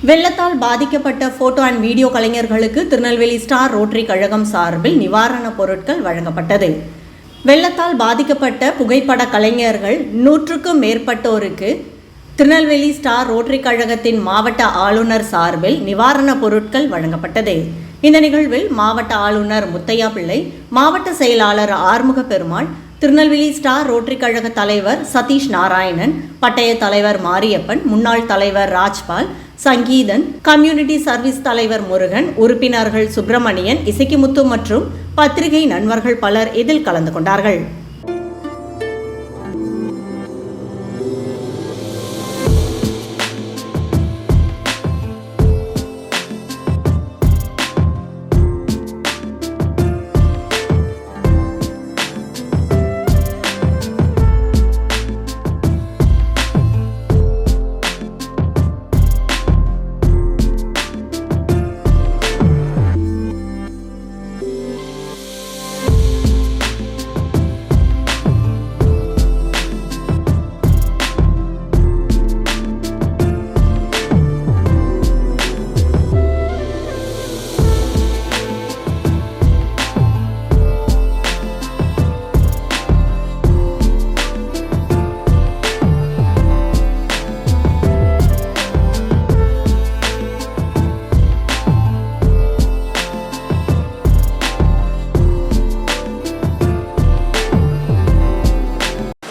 வெள்ளத்தால் பாதிக்கப்பட்ட photo and video கலைஞர்களுக்கு திருநெல்வேலி ஸ்டார் ரோட்டரி கழகம் சார்பில் நிவாரணப் பொருட்கள் வழங்கப்பட்டது. வெள்ளத்தால் பாதிக்கப்பட்ட புகைப்பட கலைஞர்கள் நூற்றுக்கும் மேற்பட்டோருக்கு திருநெல்வேலி ஸ்டார் ரோட்டரி கழகத்தின் மாவட்ட ஆளுநர் சார்பில் நிவாரணப் பொருட்கள் வழங்கப்பட்டது. இந்த நிகழ்வில் மாவட்ட ஆளுநர் முத்தையா பிள்ளை மாவட்ட செயலாளர் ஆறுமுக பெருமாள் திருநெல்வேலி ஸ்டார் ரோட்டரி கழக தலைவர் சதீஷ் நாராயணன் பட்டய தலைவர் மாரியப்பன் முன்னாள் தலைவர் ராஜ்பால் சங்கீதன் கம்யூனிட்டி சர்வீஸ் தலைவர் முருகன் உறுப்பினர்கள் சுப்பிரமணியன் இசைக்குமுத்து மற்றும் பத்திரிகை நண்பர்கள் பலர் இதில் கலந்து கொண்டார்கள்.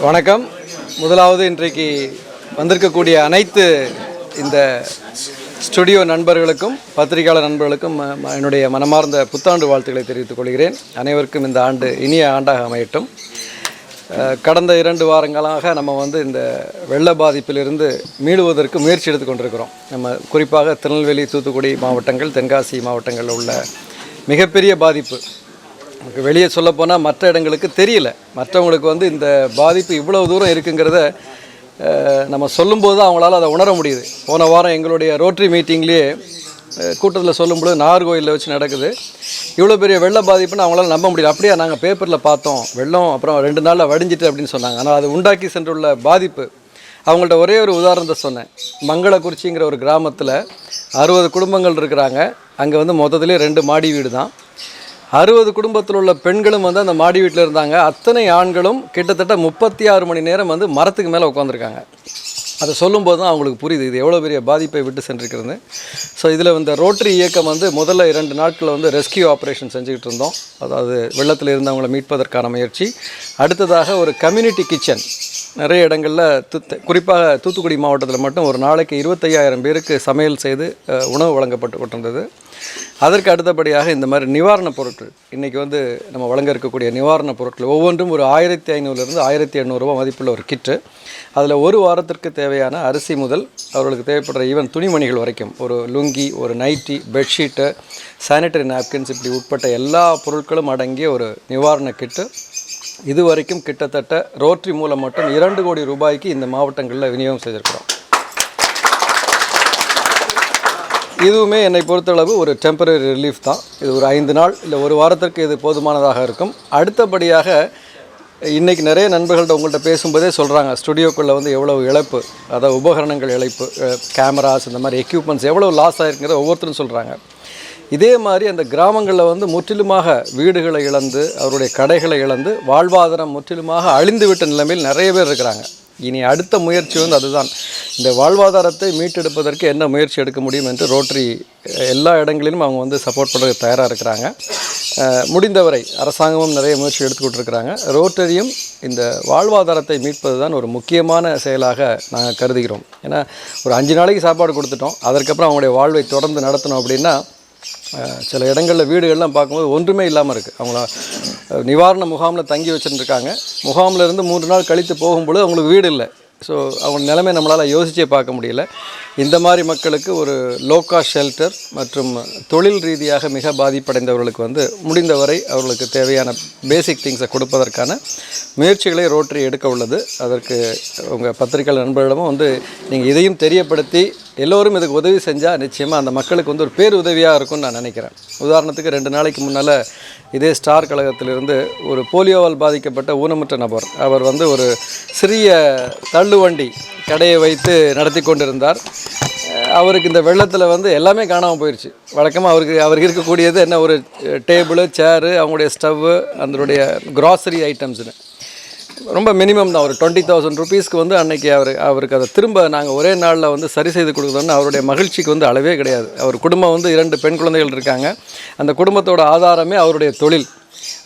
வணக்கம். முதலாவது இன்றைக்கு வந்திருக்கக்கூடிய அனைத்து இந்த ஸ்டுடியோ நண்பர்களுக்கும் பத்திரிகையாளர் நண்பர்களுக்கும் ம- என்னுடைய மனமார்ந்த புத்தாண்டு வாழ்த்துக்களை தெரிவித்துக் கொள்கிறேன். அனைவருக்கும் இந்த ஆண்டு இனிய ஆண்டாக அமையட்டும். கடந்த இரண்டு வாரங்களாக நம்ம வந்து இந்த வெள்ள பாதிப்பிலிருந்து மீளுவதற்கு முயற்சி எடுத்து கொண்டிருக்கிறோம். நம்ம குறிப்பாக திருநெல்வேலி தூத்துக்குடி மாவட்டங்கள் தென்காசி மாவட்டங்களில் உள்ள மிகப்பெரிய பாதிப்பு வெளியே சொல்லப்போனால் மற்ற இடங்களுக்கு தெரியல. மற்றவங்களுக்கு வந்து இந்த பாதிப்பு இவ்வளவு தூரம் இருக்குங்கிறத நம்ம சொல்லும்போது தான் அவங்களால அதை உணர முடியுது. போன வாரம் எங்களுடைய ரோட்டரி மீட்டிங்லேயே கூட்டத்தில் சொல்லும்பொழுது நாகர்கோயிலில் வச்சு நடக்குது. இவ்வளோ பெரிய வெள்ள பாதிப்புன்னு அவங்களால நம்ப முடியல. அப்படியே நாங்கள் பேப்பரில் பார்த்தோம். வெள்ளம் அப்புறம் ரெண்டு நாளில் வடிஞ்சிட்டு அப்படின்னு சொன்னாங்க. ஆனால் அது உண்டாக்கி சென்றுள்ள பாதிப்பு. அவங்கள்ட்ட ஒரே ஒரு உதாரணத்தை சொன்னேன். மங்களக்குறிச்சிங்கிற ஒரு கிராமத்தில் அறுபது குடும்பங்கள் இருக்கிறாங்க. அங்கே வந்து மொத்தத்திலே ரெண்டு மாடி வீடு தான் அறுபது குடும்பத்தில் உள்ள பெண்களும் வந்து அந்த மாடி வீட்டில் இருந்தாங்க. அத்தனை ஆண்களும் கிட்டத்தட்ட முப்பத்தி ஆறு மணி நேரம் வந்து மரத்துக்கு மேலே உட்காந்துருக்காங்க அதை சொல்லும்போது தான் அவங்களுக்கு புரியுது இது எவ்வளோ பெரிய பாதிப்பை விட்டு சென்றிருக்கிறது. ஸோ இதில் இந்த ரோட்டரி இயக்கம் வந்து முதல்ல இரண்டு நாட்களில் வந்து ரெஸ்கியூ ஆப்ரேஷன் செஞ்சுக்கிட்டு இருந்தோம். அதாவது வெள்ளத்தில் இருந்தவங்களை மீட்பதற்கான முயற்சி. அடுத்ததாக ஒரு கம்யூனிட்டி கிச்சன் நிறைய இடங்களில் தூத்து குறிப்பாக தூத்துக்குடி மாவட்டத்தில் மட்டும் ஒரு நாளைக்கு இருபத்தையாயிரம் பேருக்கு சமையல் செய்து உணவு வழங்கப்பட்டு கொண்டிருந்தது. அதற்கு அடுத்தபடியாக இந்த மாதிரி நிவாரணப் பொருட்கள் இன்றைக்கி வந்து நம்ம வழங்க இருக்கக்கூடிய நிவாரணப் பொருட்கள் ஒவ்வொன்றும் ஒரு ஆயிரத்தி ஐநூறுலேருந்து ஆயிரத்தி எண்ணூறுரூவா மதிப்புள்ள ஒரு கிட்டு. அதில் ஒரு வாரத்திற்கு தேவையான அரிசி முதல் அவர்களுக்கு தேவைப்படுற ஈவன் துணிமணிகள் வரைக்கும் ஒரு லுங்கி ஒரு நைட்டி பெட்ஷீட்டு சானிட்டரி நாப்கின்ஸ் இப்படி உட்பட்ட எல்லா பொருட்களும் அடங்கிய ஒரு நிவாரண கிட்டு. இதுவரைக்கும் கிட்டத்தட்ட ரோட்டரி மூலம் மட்டும் இரண்டு கோடி ரூபாய்க்கு இந்த மாவட்டங்களில் விநியோகம் செய்திருக்கிறோம். இதுவுமே என்னை பொறுத்தளவு ஒரு டெம்பரரி ரிலீஃப் தான். இது ஒரு ஐந்து நாள் இல்லை ஒரு வாரத்திற்கு இது போதுமானதாக இருக்கும். அடுத்தபடியாக இன்றைக்கி நிறைய நண்பர்கள்ட்ட உங்கள்கிட்ட பேசும்போதே சொல்கிறாங்க ஸ்டுடியோக்குள்ளே வந்து எவ்வளோ இழப்பு அதாவது உபகரணங்கள் இழப்பு கேமராஸ் இந்த மாதிரி எக்யூப்மெண்ட்ஸ் எவ்வளோ லாஸ் ஆகிருக்குங்கிறத ஒவ்வொருத்தரும் சொல்கிறாங்க இதே மாதிரி அந்த கிராமங்களில் வந்து முற்றிலுமாக வீடுகளை இழந்து அவருடைய கடைகளை இழந்து வாழ்வாதாரம் முற்றிலுமாக அழிந்துவிட்ட நிலைமையில் நிறைய பேர் இருக்கிறாங்க. இனி அடுத்த முயற்சி வந்து அதுதான். இந்த வாழ்வாதாரத்தை மீட்டெடுப்பதற்கு என்ன முயற்சி எடுக்க முடியும் என்று ரோட்டரி எல்லா இடங்களிலும் அவங்க வந்து சப்போர்ட் பண்ணுறது தயாராக இருக்கிறாங்க. முடிந்தவரை அரசாங்கமும் நிறைய முயற்சி எடுத்துக்கிட்டு இருக்கிறாங்க. ரோட்டரியும் இந்த வாழ்வாதாரத்தை மீட்பது தான் ஒரு முக்கியமான செயலாக நாங்கள் கருதுகிறோம். ஏன்னா ஒரு அஞ்சு நாளைக்கு சாப்பாடு கொடுத்துட்டோம். அதற்கப்புறம் அவங்களுடைய வாழ்வை தொடர்ந்து நடத்தணும் அப்படின்னா சில இடங்களில் வீடுகள்லாம் பார்க்கும்போது ஒன்றுமே இல்லாமல் இருக்குது அவங்கள நிவாரண முகாமில் தங்கி வச்சுருந்துருக்காங்க. முகாமில் இருந்து மூன்று நாள் கழித்து போகும்பொழுது அவங்களுக்கு வீடு இல்லை. ஸோ அவங்க நிலைமை நம்மளால் யோசிச்சே பார்க்க முடியல. இந்த மாதிரி மக்களுக்கு ஒரு லோக்கா ஷெல்டர் மற்றும் தொழில் ரீதியாக மிக பாதிப்படைந்தவர்களுக்கு வந்து முடிந்தவரை அவர்களுக்கு தேவையான பேசிக் திங்ஸை கொடுப்பதற்கான முயற்சிகளை ரோட்டரி எடுக்க உள்ளது. அதற்கு உங்கள் பத்திரிகை நண்பர்களிடமும் வந்து நீங்கள் இதையும் தெரியப்படுத்தி எல்லோரும் இதுக்கு உதவி செஞ்சால் நிச்சயமாக அந்த மக்களுக்கு வந்து ஒரு பேர் உதவியாக இருக்கும்னு நான் நினைக்கிறேன். உதாரணத்துக்கு ரெண்டு நாளைக்கு முன்னால் இதே ஸ்டார் கழகத்திலிருந்து ஒரு போலியோவால் பாதிக்கப்பட்ட ஊனமுற்ற நபர் அவர் வந்து ஒரு சிறிய தள்ளுவண்டி கடையை வைத்து நடத்தி கொண்டிருந்தார். அவருக்கு இந்த வெள்ளத்தில் வந்து எல்லாமே காணாமல் போயிடுச்சு வழக்கமாக அவருக்கு அவருக்கு இருக்கக்கூடியது என்ன ஒரு டேபிள் சேரு அவங்களுடைய ஸ்டவ்வு அதனுடைய க்ராசரி ஐட்டம்ஸ்னு ரொம்ப மினிமம் தான். ஒரு டுவெண்ட்டி தௌசண்ட் ருபீஸ்க்கு வந்து அன்னைக்கு அவர் அவருக்கு அதை திரும்ப நாங்கள் ஒரே நாளில் வந்து சரி செய்து கொடுக்குறோன்னு அவருடைய மகிழ்ச்சிக்கு வந்து அளவே கிடையாது. அவர் குடும்பம் வந்து இரண்டு பெண் குழந்தைகள் இருக்காங்க. அந்த குடும்பத்தோட ஆதாரமே அவருடைய தொழில்.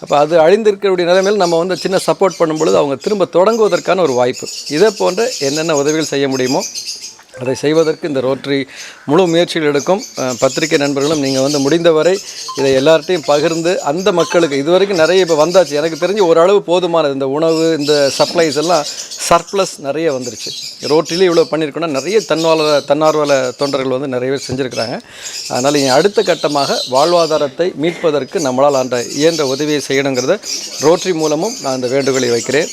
அப்போ அது அழிந்திருக்கக்கூடிய நிலைமையில் நம்ம வந்து சின்ன சப்போர்ட் பண்ணும்பொழுது அவங்க திரும்ப தொடங்குவதற்கான ஒரு வாய்ப்பு. இதை போன்ற என்னென்ன உதவிகள் செய்ய முடியுமோ அதை செய்வதற்கு இந்த ரோட்டரி முழு முயற்சிகள் எடுக்கும். பத்திரிகை நண்பர்களும் நீங்கள் வந்து முடிந்தவரை இதை எல்லார்ட்டையும் பகிர்ந்து அந்த மக்களுக்கு இதுவரைக்கும் நிறைய இப்போ வந்தாச்சு. எனக்கு தெரிஞ்சு ஓரளவு போதுமானது. இந்த உணவு இந்த சப்ளைஸ் எல்லாம் சர்ப்ளஸ் நிறைய வந்துருச்சு. ரோட்டிலே இவ்வளோ பண்ணியிருக்கோன்னா நிறைய தன்னார்வல தன்னார்வல தொண்டர்கள் வந்து நிறைய பேர் செஞ்சுருக்கிறாங்க. அதனால் இங்கே அடுத்த கட்டமாக வாழ்வாதாரத்தை மீட்பதற்கு நம்மளால் அந்த இயன்ற உதவியை செய்யணுங்கிறத ரோட்டரி மூலமும் நான் இந்த வேண்டுகோளை வைக்கிறேன்.